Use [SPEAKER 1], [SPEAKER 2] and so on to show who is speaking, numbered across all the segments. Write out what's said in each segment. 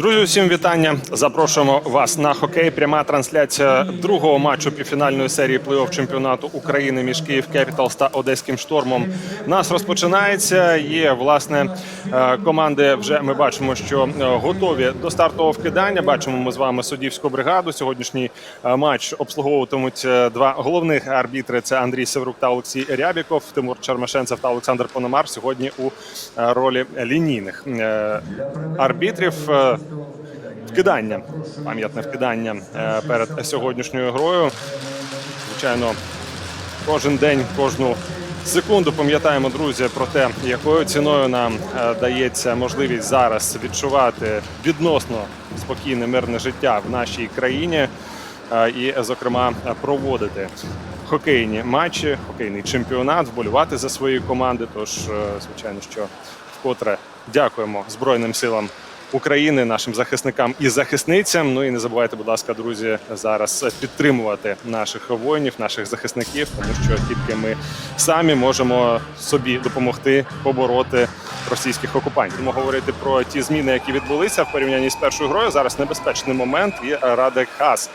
[SPEAKER 1] Друзі, усім вітання. Запрошуємо вас на хокей. Пряма трансляція другого матчу півфінальної серії плей-офф чемпіонату України між Київ Кепіталс та Одеським штормом. Нас розпочинається. Є власне е, команди. Вже ми бачимо, що е, готові до стартового вкидання. Бачимо ми з вами суддівську бригаду. Сьогоднішній е, матч обслуговуватимуть два головних арбітри: це Андрій Севрук та Олексій Рябіков, Тимур Чермашенцев та Олександр Пономар. Сьогодні у ролі лінійних арбітрів. Вкидання, пам'ятне вкидання е, перед сьогоднішньою грою. Звичайно, кожен день, кожну секунду пам'ятаємо, друзі, про те, якою ціною нам е, дається можливість зараз відчувати відносно спокійне мирне життя в нашій країні е, і, зокрема, проводити хокейні матчі, хокейний чемпіонат, вболівати за свої команди. Тож, звичайно, що вкотре дякуємо Збройним силам. України, нашим захисникам і захисницям. Ну і не забувайте, будь ласка, друзі, зараз підтримувати наших воїнів, наших захисників, тому що тільки ми самі можемо собі допомогти побороти російських окупантів. Будемо говорити про ті зміни, які відбулися в порівнянні з першою грою. Зараз небезпечний момент. І Радек Хас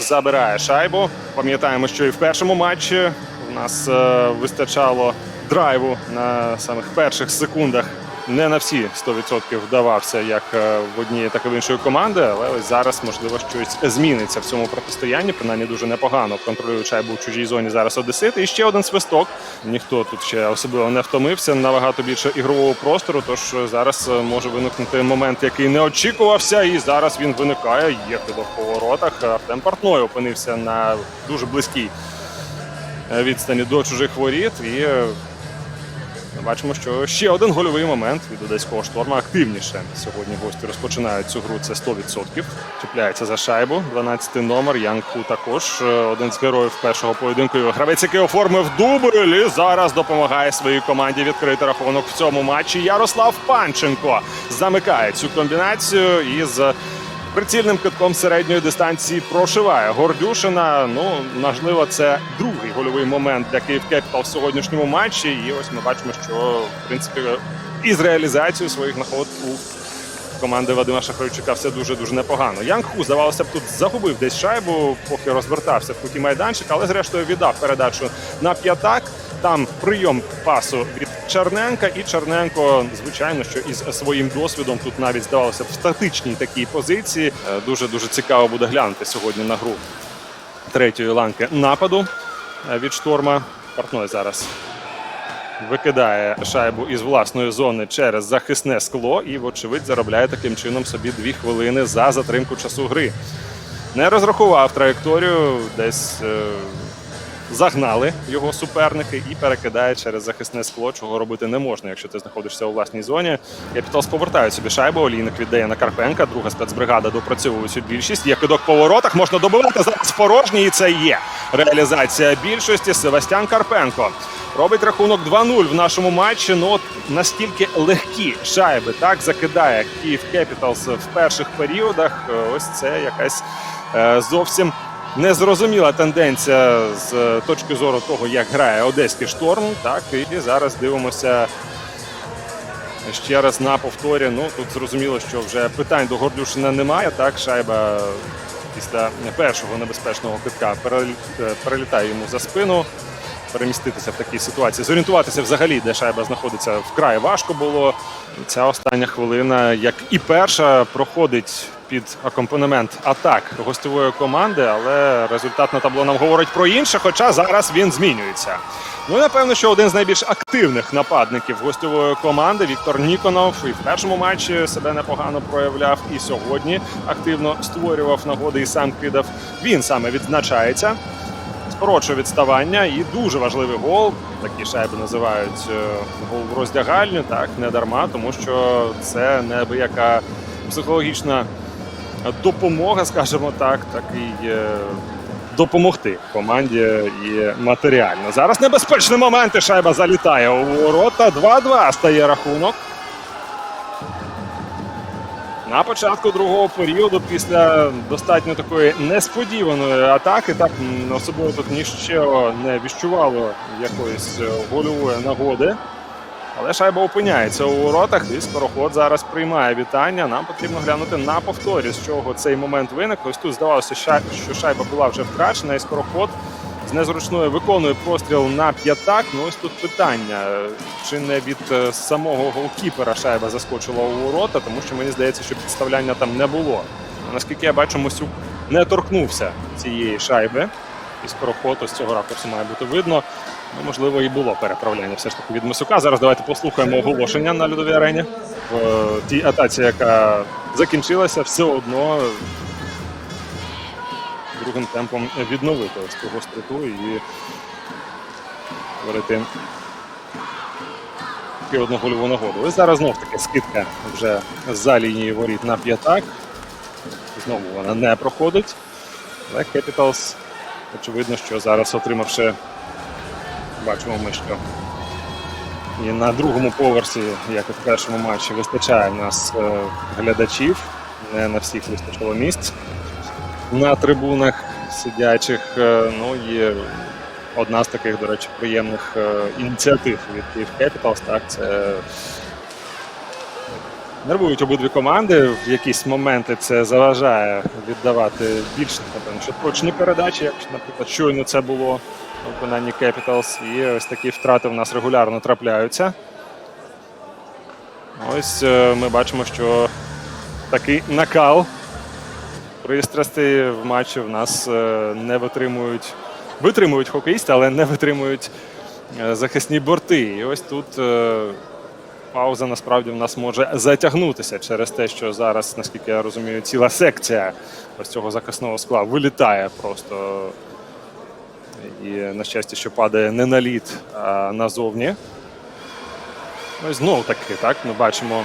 [SPEAKER 1] забирає шайбу. Пам'ятаємо, що і в першому матчі у нас е, вистачало драйву на самих перших секундах не на всі 100% вдавався як е, в одній, так і в іншої команди, але ось зараз можливо щось зміниться в цьому протистоянні. Принаймні дуже непогано контролюють шайбу в чужій зоні. Зараз одесити. І ще один свисток. Ніхто тут ще особливо не втомився. Набагато більше ігрового простору. Тож зараз е, може виникнути момент, який не очікувався, і зараз він виникає. Є кидок в поворотах. Артем Портной опинився на дуже близькій е, відстані до чужих воріт. І ми бачимо, що ще один гольовий момент від одеського шторма активніше. Сьогодні гості розпочинають цю гру. Це 100%. Чіпляється за шайбу. 12-й номер. Янг Ху також е, один з героїв першого поєдинку. Гравець, який оформив дубль і зараз допомагає своїй команді відкрити рахунок в цьому матчі. Ярослав Панченко замикає цю комбінацію із прицільним китком середньої дистанції прошиває Гордюшина. Ну можливо, це другий гольовий момент для Київ Кепітал в сьогоднішньому матчі. І ось ми бачимо, що в принципі із реалізацією своїх нагод у команди Вадима Шахарчука все дуже дуже непогано. Янг Ху, здавалося б, тут загубив десь шайбу, поки розвертався в куті майданчика, але зрештою віддав передачу на п'ятак. Там прийом пасу від Черненка, і Черненко, звичайно, що із своїм досвідом тут навіть здавалося в статичній такій позиції. Дуже дуже цікаво буде глянути сьогодні на гру третьої ланки нападу е, від шторма. Портной зараз викидає шайбу із власної зони через захисне скло і, вочевидь, заробляє таким чином собі дві хвилини за затримку часу гри. Не розрахував траєкторію, десь е, загнали його суперники і перекидає через захисне скло, чого робити не можна, якщо ти знаходишся у власній зоні. Капіталс повертає собі шайбу. Олійник віддає на Карпенка. Друга спецбригада допрацьовує цю більшість. Є кидок по воротах. Можна добивати зараз порожній. І це є реалізація більшості. Севастян Карпенко робить рахунок 2-0 в нашому матчі. Ну от настільки легкі шайби так закидає Київ Кепіталс в перших періодах. Е, Ось це якась е, зовсім незрозуміла тенденція з е, точки зору того, як грає одеський шторм. Так і зараз дивимося ще раз на повторі. Ну тут зрозуміло, що вже питань до Гордюшина немає. Так, шайба після першого небезпечного китка е, перелітає йому за спину. Переміститися в такій ситуації, зорієнтуватися взагалі, де шайба знаходиться, вкрай важко було. Ця остання хвилина, як і перша, проходить під акомпанемент атак гостьової команди, але результат на табло нам говорить про інше, хоча зараз він змінюється. Ну напевно, що один з найбільш активних нападників гостьової команди Віктор Ніконов і в першому матчі себе непогано проявляв, і сьогодні активно створював нагоди і сам кидав. Він саме відзначається скорочує відставання і дуже важливий гол. Такі шайби називають е, гол в роздягальню. Так не дарма, тому що це неабияка психологічна допомога, скажімо так, так і е, допомогти команді і матеріально. Зараз небезпечні моменти. Шайба залітає у ворота. 2-2 стає рахунок. На початку другого періоду, після достатньо такої несподіваної атаки, так особливо тут ніщо не відчувало якоїсь е, гольової нагоди. Але шайба опиняється у воротах, і скороход зараз приймає вітання. Нам потрібно глянути на повторі, з чого цей момент виник. Ось тут здавалося, що шайба була вже втрачена, і скороход з незручною виконує простріл на п'ятак. Ну ось тут питання: чи не від е, самого голкіпера шайба заскочила у ворота, тому що мені здається, що підставляння там не було. Наскільки я бачу, Мосюк не торкнувся цієї шайби. І скороход ось цього ракурсу має бути видно. Ну, можливо, і було переправляння все ж таки від Мисюка. Зараз давайте послухаємо оголошення на льодовій арені. В е, тій атаці, яка закінчилася, все одно другим темпом відновити ось цю гостроту і одну гольову нагоду. Ось зараз знов таки скидка вже за лінії воріт на п'ятак. Знову вона не проходить. Але Capitals, очевидно, що зараз отримавши Бачимо ми, що і на другому поверсі, як і в першому матчі, вистачає нас е, глядачів. Не на всіх вистачило місць. На трибунах сидячих. Е, Ну і одна з таких, до речі, приємних е, ініціатив від Київ Capitals, так, це Нервують обидві команди. В якісь моменти це заважає віддавати більш напевно, точні передачі, як, наприклад, щойно це було у виконанні Capitals. І ось такі втрати в нас регулярно трапляються. Ось е, ми бачимо, що такий накал пристрастей в матчі в нас е, не витримують. Витримують хокеїсти, але не витримують е, захисні борти. І ось тут. пауза насправді в нас може затягнутися через те, що зараз, наскільки я розумію, ціла секція ось цього захисного скла вилітає просто. І, на щастя, що падає не на лід, а назовні. Ну і знову таки, так, ми бачимо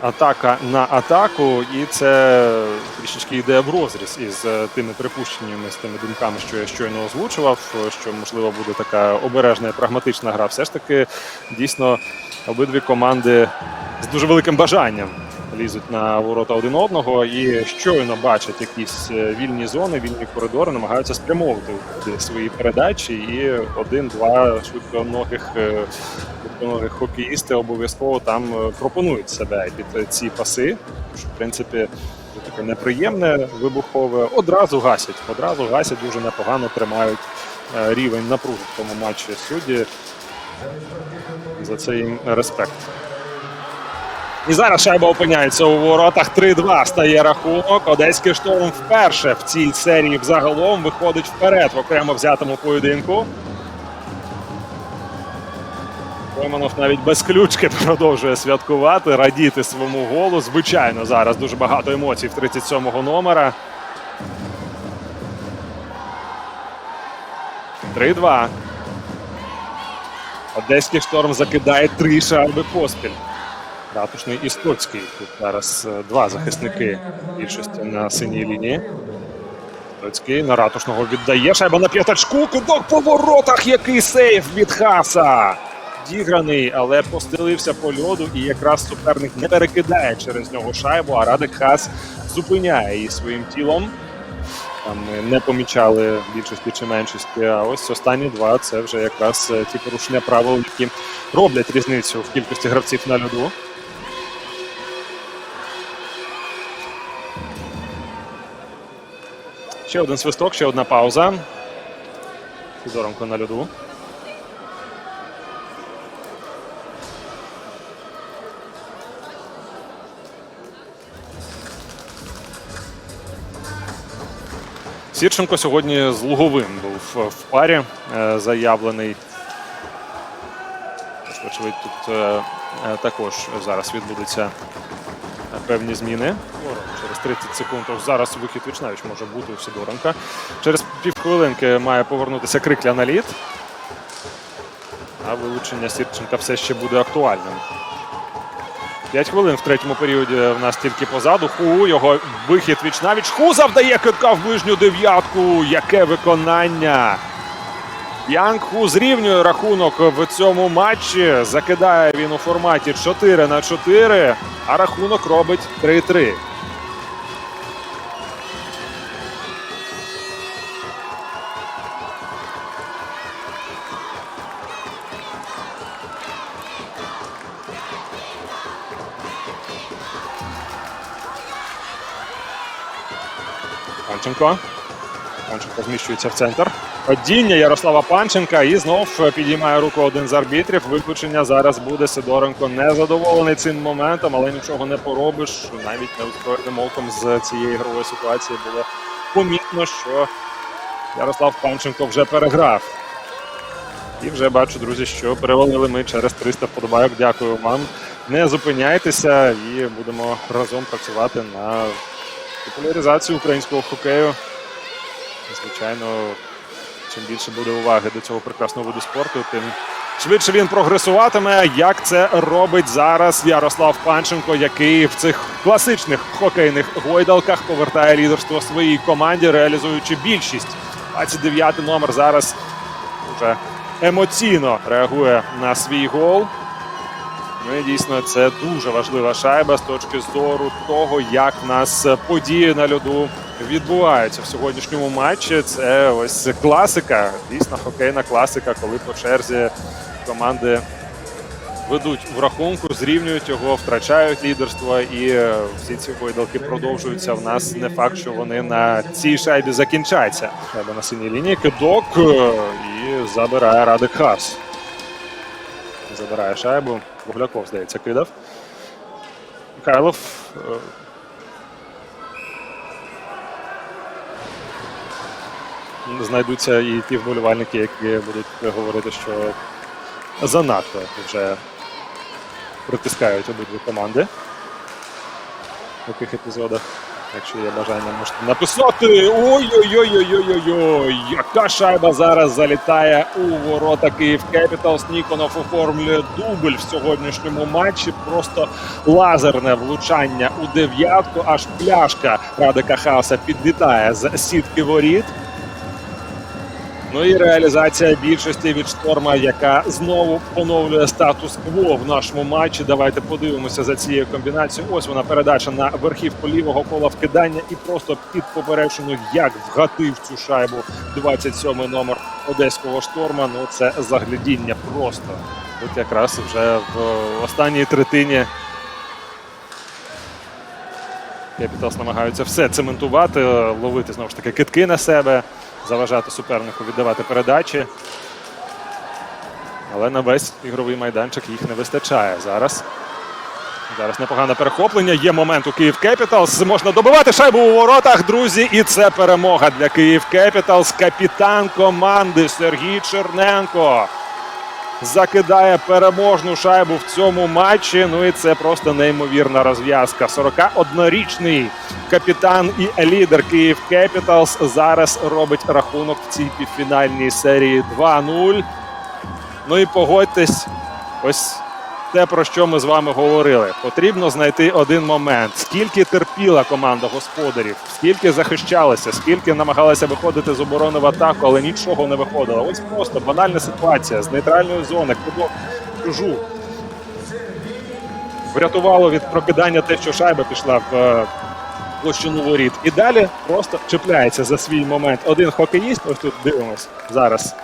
[SPEAKER 1] атака на атаку, і це трішечки йде в розріз із е, тими припущеннями, з тими думками, що я щойно озвучував, що можливо буде така обережна і прагматична гра. Все ж таки, дійсно, обидві команди з дуже великим бажанням лізуть на ворота один одного і щойно бачать якісь е, вільні зони, вільні коридори, намагаються спрямовувати свої передачі. І один-два швидконогих е, швидконогих хокеїсти обов'язково там е, пропонують себе під ці паси. Що, в принципі, таке неприємне, вибухове. Одразу гасять, одразу гасять, дуже непогано тримають рівень напруги в тому матчі судді. За це їм респект. І зараз шайба опиняється у воротах. 3-2 стає рахунок. Одеський шторм вперше в цій серії взагалом виходить вперед в окремо взятому поєдинку. Романов навіть без ключки продовжує святкувати, радіти своєму голу. Звичайно, зараз дуже багато емоцій в 37-го номера. 3-2. Одеський шторм закидає три шайби поспіль. Ратушний і Стоцький. Тут зараз е, два захисники більшості на синій лінії. Стоцький на ратушного віддає. Шайба на п'ятачку. Кидок по воротах. Який сейф від Хаса. Діграний, але постелився по льоду, і якраз суперник не перекидає через нього шайбу, а Радик Хас зупиняє її своїм тілом. Там не помічали більшості чи меншості. А ось останні два це вже якраз е, ті порушення правил, які роблять різницю в кількості гравців на льоду. Ще один свисток, ще одна пауза. Фізоронко на льоду. Сірченко сьогодні з Луговим був в парі е, заявлений. Тож, тут е, е, також зараз відбудуться певні зміни. Через 30 секунд. Ось зараз вихід Вічнавич може бути у Сидоренка. Через півхвилинки має повернутися Крикля на лід. А вилучення Сірченка все ще буде актуальним. 5 хвилин в третьому періоді в нас тільки позаду. Ху, його вихід віч навіч. Ху завдає китка в ближню дев'ятку. Яке виконання! Янг Ху зрівнює рахунок в цьому матчі. Закидає він у форматі 4 на 4, а рахунок робить 3-3. Панченко. Панченко зміщується в центр. Падіння Ярослава Панченка і знов підіймає руку один з арбітрів. Виключення зараз буде Сидоренко незадоволений цим моментом, але нічого не поробиш. Навіть неозброєним оком з цієї ігрової ситуації було помітно, що Ярослав Панченко вже переграв. І вже бачу, друзі, що перевалили ми через 300 вподобайок. Дякую вам. Не зупиняйтеся і будемо разом працювати на популяризацію українського хокею. Звичайно, чим більше буде уваги до цього прекрасного виду спорту, тим швидше він прогресуватиме. Як це робить зараз Ярослав Панченко, який в цих класичних хокейних гойдалках повертає лідерство своїй команді, реалізуючи більшість. 29 номер зараз вже емоційно реагує на свій гол. Ну і дійсно це дуже важлива шайба з точки зору того, як в нас події на льоду відбуваються в сьогоднішньому матчі. Це ось класика, дійсно хокейна класика, коли по черзі команди ведуть в рахунку, зрівнюють його, втрачають лідерство, і е, всі ці гойдалки продовжуються. В нас не факт, що вони на цій шайбі закінчаться. Шайба на синій лінії, кидок е, і забирає Радик Хас. Забирає шайбу. Бугляков, здається, кидав. Михайлов. е, Знайдуться і ті вболівальники, які будуть говорити, що занадто вже притискають обидві команди в таких епізодах. Якщо є бажання, можете написати. Ой-ой-ой-ой-ой-ой! Яка шайба зараз залітає у ворота Київ Кепіталс. Ніконов оформлює дубль в сьогоднішньому матчі. Просто лазерне влучання у дев'ятку. Аж пляшка Радика Хаса підлітає з сітки воріт. Ну і реалізація більшості від шторма, яка знову поновлює статус-кво в нашому матчі. Давайте подивимося за цією комбінацією. Ось вона передача на верхівку лівого кола вкидання і просто під поперечину, як вгатив цю шайбу 27-й номер одеського шторма. Ну це заглядіння просто. Тут якраз вже в останній третині Кепіталс намагаються все цементувати, ловити знову ж таки китки на себе, заважати супернику віддавати передачі. Але на весь ігровий майданчик їх не вистачає зараз. Зараз непогане перехоплення. Є момент у Київ Кепіталс. Можна добивати шайбу у воротах, друзі. І це перемога для Київ Кепіталс. Капітан команди Сергій Черненко закидає переможну шайбу в цьому матчі. Ну і це просто неймовірна розв'язка. 41-річний капітан і лідер Київ Кепіталс зараз робить рахунок в цій півфінальній серії 2-0. Ну і погодьтесь, ось те, про що ми з вами говорили. Потрібно знайти один момент. Скільки терпіла команда господарів, скільки захищалася, скільки намагалася виходити з оборони в атаку, але нічого не виходило. Ось просто банальна ситуація з нейтральної зони, кудок чужу. Врятувало від прокидання те, що шайба пішла в е, площину воріт. І далі просто чіпляється за свій момент. Один хокеїст, ось тут дивимось зараз.